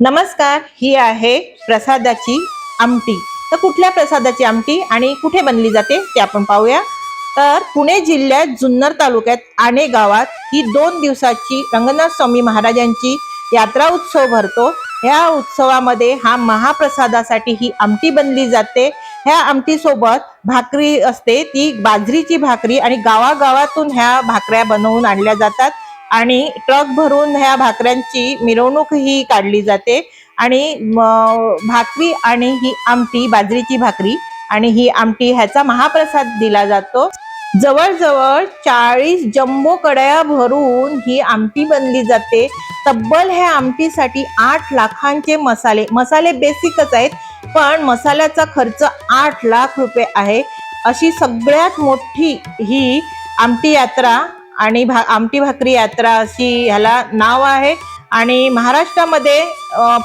नमस्कार ही आहे प्रसादाची आमटी. तर कुठल्या प्रसादाची आमटी आणि कुठे बनली जाते ते आपण पाहूया. तर पुणे जिल्ह्यात जुन्नर तालुक्यात आणे गावात ही दोन दिवसाची रंगनाथ स्वामी महाराजांची यात्रा उत्सव भरतो. ह्या उत्सवामध्ये हा महाप्रसादासाठी ही आमटी बनली जाते. ह्या आमटीसोबत भाकरी असते. ती बाजरीची भाकरी आणि गावागावातून ह्या भाकऱ्या बनवून आणल्या जातात. आणि ट्रक भरून ह्या भाकऱ्यांची मिरवणूक ही काढली जाते. आणि भाकरी आणि ही आमटी बाजरीची भाकरी आणि ही आमटी ह्याचा महाप्रसाद दिला जातो. जवळजवळ चाळीस जम्बो कड्या भरून ही आमटी बनली जाते. तब्बल ह्या आमटीसाठी आठ लाखांचे मसाले मसाले बेसिकच आहेत पण मसाल्याचा खर्च आठ लाख रुपये आहे. अशी सगळ्यात मोठी ही आमटी यात्रा आणि भा आमटी भाकरी यात्रा अशी ह्याला नाव आहे. आणि महाराष्ट्रामध्ये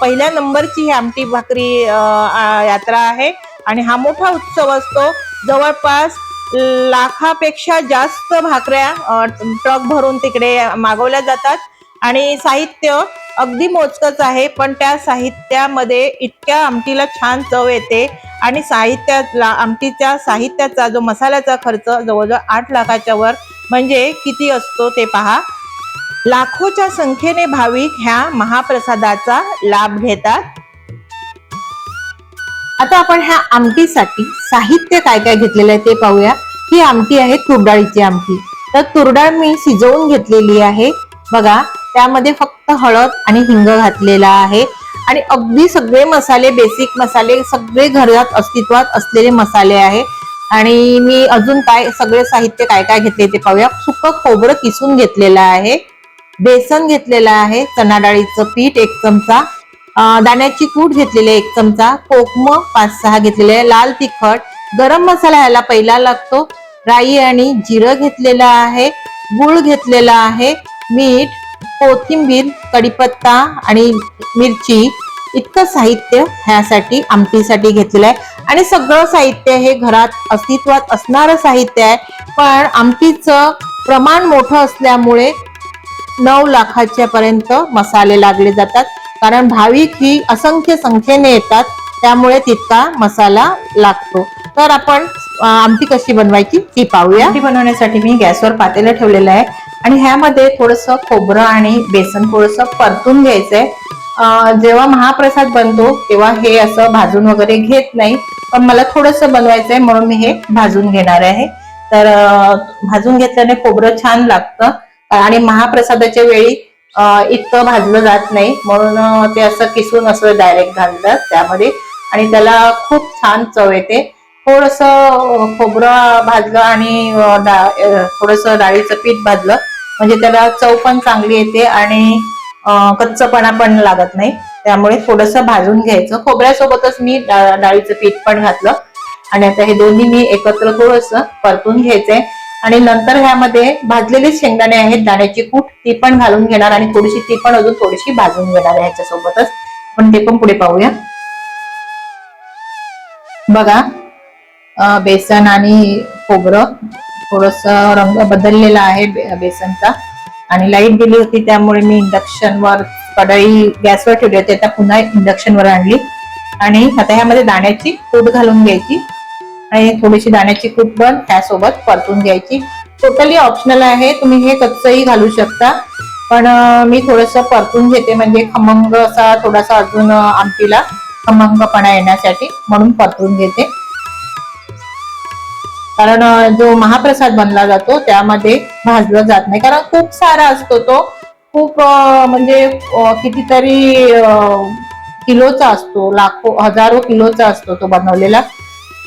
पहिल्या नंबरची ही आमटी भाकरी यात्रा आहे. आणि हा मोठा उत्सव असतो. जवळपास लाखापेक्षा जास्त भाकऱ्या ट्रक भरून तिकडे मागवल्या जातात. आणि साहित्य अगदी मोजकच आहे पण त्या साहित्यामध्ये इतक्या आमटीला छान चव येते. आणि साहित्यातला आमटीच्या साहित्याचा जो मसाल्याचा खर्च जवळजवळ आठ लाखाच्या वर म्हणजे किती असतो ते पहा. लाखोच्या संख्येने भाविक ह्या महाप्रसादाचा लाभ घेतात. आता आपण ह्या आमटीसाठी साहित्य काय काय घेतलेलं आहे ते पाहूया. ही आमटी आहे तुरडाळीची आमटी. तर तुरडाळ मी शिजवून घेतलेली आहे. बघा त्यामध्ये फक्त हळद आणि हिंग घातलेला आहे. आणि अगदी सगळे मसाले बेसिक मसाले सगळे घरात अस्तित्वात असलेले मसाले आहे. आणि मी अजून काय सगळे साहित्य काय काय घेतले ते पाहूया. सुक खोबरं किसून घेतलेलं आहे. बेसन घेतलेलं आहे चणा डाळीचं पीठ एक चमचा. दाण्याची कूट घेतलेली आहे एक चमचा. कोकम पाच सहा घेतलेले आहे. लाल तिखट. गरम मसाला ह्याला पहिला लागतो. राई आणि जिरं घेतलेलं आहे. गुळ घेतलेला आहे. मीठ कोथिंबीर कढीपत्ता आणि मिरची. इतकं साहित्य ह्यासाठी आमटीसाठी घेतलेलं आहे. आणि सगळं साहित्य हे घरात अस्तित्वात असणारं साहित्य आहे. पण आमटीचं प्रमाण मोठं असल्यामुळे नऊ लाखाच्या पर्यंत मसाले लागले जातात. कारण भाविक ही असंख्य संख्येने येतात त्यामुळे तितका मसाला लागतो. तर आपण आमटी कशी बनवायची ती पाहूया. आमटी बनवण्यासाठी मी गॅसवर पातेलं ठेवलेलं आहे. आणि ह्यामध्ये थोडस खोबरं आणि बेसन थोडस परतून घ्यायचंय. आहे जेव्हा महाप्रसाद बनतो तेव्हा हे असं भाजून वगैरे घेत नाही. पण मला थोडस बनवायचंय म्हणून मी हे भाजून घेणार आहे. तर भाजून घेतल्याने खोबरं छान लागतं. आणि महाप्रसादाच्या वेळी इतकं भाजलं जात नाही. म्हणून ते असं किसून असं डायरेक्ट घालतात त्यामध्ये. आणि त्याला खूप छान चव येते. थोडस खोबरं भाजलं आणि थोडस थोडंसं डाळीचं पीठ भाजलं. म्हणजे त्याला चव पण चांगली येते आणि कच्चपणा पण लागत नाही. त्यामुळे थोडस भाजून घ्यायचं. खोबऱ्यासोबतच मी डाळीचं पीठ पण घातलं. आणि आता हे दोन्ही मी एकत्र थोडस परतून घ्यायचंय. आणि नंतर ह्यामध्ये भाजलेले शेंगदाणे आहेत दाण्याची कूट ती पण घालून घेणार आणि थोडीशी ती पण अजून थोडीशी भाजून घेणार आहे ह्याच्यासोबतच. आपण ते पण पुढे पाहूया. बघा बेसन आणि खोबरं थोडस रंग बदललेला आहे बेसनचा. आणि लाइट गेली होती त्यामुळे मी इंडक्शनवर कढई गॅसवर ठेवली होती आता पुन्हा इंडक्शनवर आणली. आणि आता ह्यामध्ये दाण्याची कूट घालून घ्यायची. आणि थोडीशी दाण्याची कूट पण त्यासोबत परतून घ्यायची. टोटली ऑप्शनल आहे तुम्ही हे कच्चही घालू शकता. पण मी थोडस परतून घेते म्हणजे खमंग असा थोडासा अजून आमटीला खमंगपणा येण्यासाठी म्हणून परतून घेते. कारण जो महाप्रसाद बनला जातो त्यामध्ये भाजला जात नाही. कारण खूप सारा असतो तो. खूप म्हणजे कितीतरी किलोचा असतो लाखो हजारो किलोचा असतो तो बनवलेला.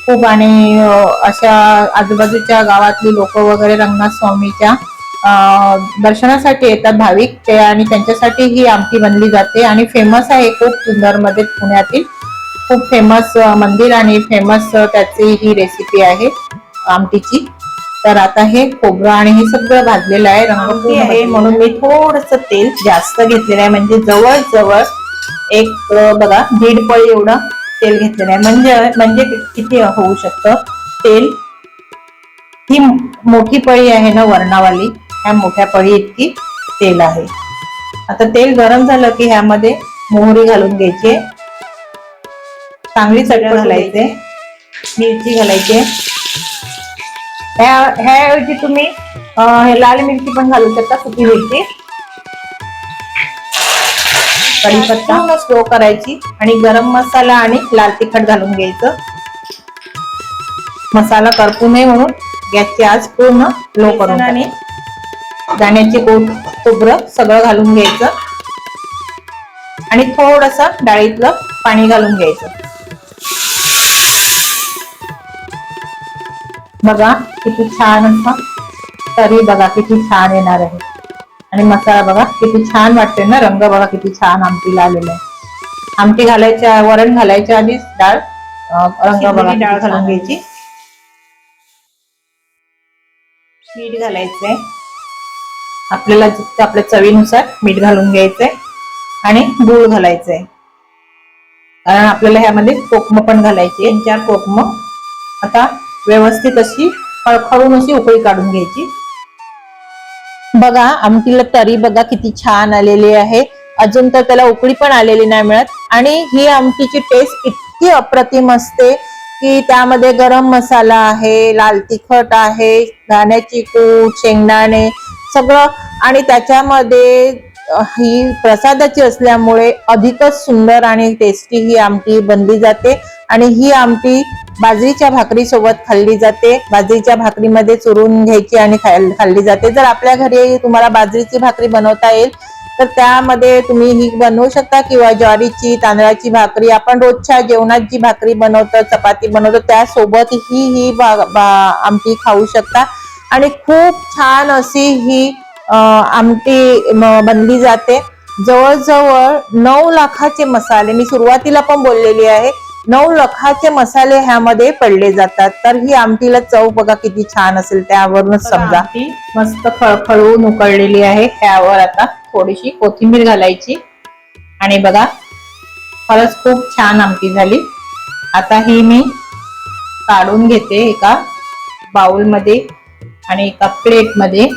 खूप आणि अशा आजूबाजूच्या गावातली लोक वगैरे रंगनाथ स्वामीच्या दर्शनासाठी येतात भाविक. ते आणि त्यांच्यासाठी ही आमटी बनली जाते. आणि फेमस आहे खूप सुंदरमध्ये पुण्यातील. खूप फेमस मंदिर आणि फेमस त्याची ही रेसिपी आहे आमटीची. तर आता हे खोबरं आणि हे सगळं भाजलेलं आहे रंग आहे म्हणून मी थोडस तेल जास्त घेतलेलं आहे. म्हणजे जवळ जवळ एक बघा दीड पळी एवढं तेल घेतलेलं आहे. म्हणजे म्हणजे किती होऊ शकतं तेल? ही मोठी पळी आहे ना वर्णावाली. ह्या मोठ्या पळी इतकी तेल आहे. आता तेल गरम झालं की ह्यामध्ये मोहरी घालून घ्यायची चांगली चटणी घालायचे. मिरची घालायची ह्याऐवजी तुम्ही हे लाल मिरची पण घालू शकता सुकी मिरची. कढीपत्ता. स्लो करायची. आणि गरम मसाला आणि लाल तिखट घालून घ्यायचं. मसाला करपू नये म्हणून गॅसची आज पूर्ण लो करून आणि दाण्याचे गोट खोबरं सगळं घालून घ्यायचं. आणि थोडस डाळीतलं पाणी घालून घ्यायचं. बघा किती छान असं. तरी बघा किती छान येणार आहे. आणि मसाला बघा किती छान वाटते ना. रंग बघा किती छान आमटीला आलेला आहे. आमटी घालायच्या वरण घालायच्या आधीच डाळ रंग बघा डाळ घालून घ्यायची. मीठ घालायचंय. आपल्याला जितकं आपल्या चवीनुसार मीठ घालून घ्यायचंय. आणि गूळ घालायचंय. कारण आपल्याला ह्यामध्ये कोकम पण घालायची चार कोकम आता व्यवस्थित अशी खळखळून अशी उकळी काढून घ्यायची. बघा आमटीला तरी बघा किती छान आलेली आहे. अजून तर त्याला उकळी पण आलेली नाही मिळत. आणि ही आमटीची टेस्ट इतकी अप्रतिम असते की त्यामध्ये गरम मसाला आहे लाल तिखट आहे दाण्याची कूट शेंगदाणे सगळं. आणि त्याच्यामध्ये ही प्रसादाची असल्यामुळे अधिकच सुंदर आणि टेस्टी ही आमटी बनली जाते. आणि ही आमटी बाजरीच्या भाकरी सोबत खाल्ली जाते. बाजरीच्या भाकरीमध्ये चुरून घ्यायची आणि खाल्ली जाते. जर आपल्या घरी तुम्हाला बाजरीची भाकरी बनवता येईल तर त्यामध्ये तुम्ही ही बनवू शकता किंवा ज्वारीची तांदळाची भाकरी. आपण रोजच्या जेवणात जी भाकरी बनवतो चपाती बनवतो त्यासोबत ही ही बा- बा- आमटी खाऊ शकता. आणि खूप छान अशी ही आमटी बनली जाते. जवळजवळ नऊ लाखाचे मसाले मी सुरुवातीला पण बोललेली आहे. नऊ लाखाचे मसाले ह्यामध्ये पडले जातात. तर ही आमटीला चव बघा किती छान असेल त्यावरूनच समजा. मस्त खळखळून उकळलेली आहे. ह्यावर आता थोडीशी कोथिंबीर घालायची. आणि बघा खरंच खूप छान आमटी झाली. आता ही मी काढून घेते एका बाउलमध्ये आणि एका प्लेटमध्ये.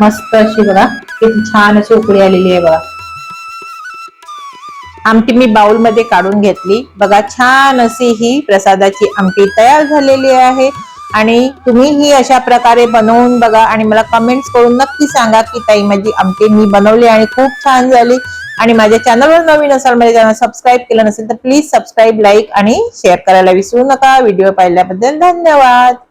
मस्त अशी बघा किती छान अशी उकळी आलेली आहे बघा. आमटी मी बाउलमध्ये काढून घेतली. बघा छान अशी ही प्रसादाची आमटी तयार झालेली आहे. आणि तुम्ही ही अशा प्रकारे बनवून बघा आणि मला कमेंट्स करून नक्की सांगा की ताई माझी आमटी मी बनवली आणि खूप छान झाली. आणि माझ्या चॅनलवर नवीन असाल माझ्या चॅनल सबस्क्राईब केलं नसेल तर प्लीज सबस्क्राईब लाईक आणि शेअर करायला विसरू नका. व्हिडिओ पाहिल्याबद्दल धन्यवाद.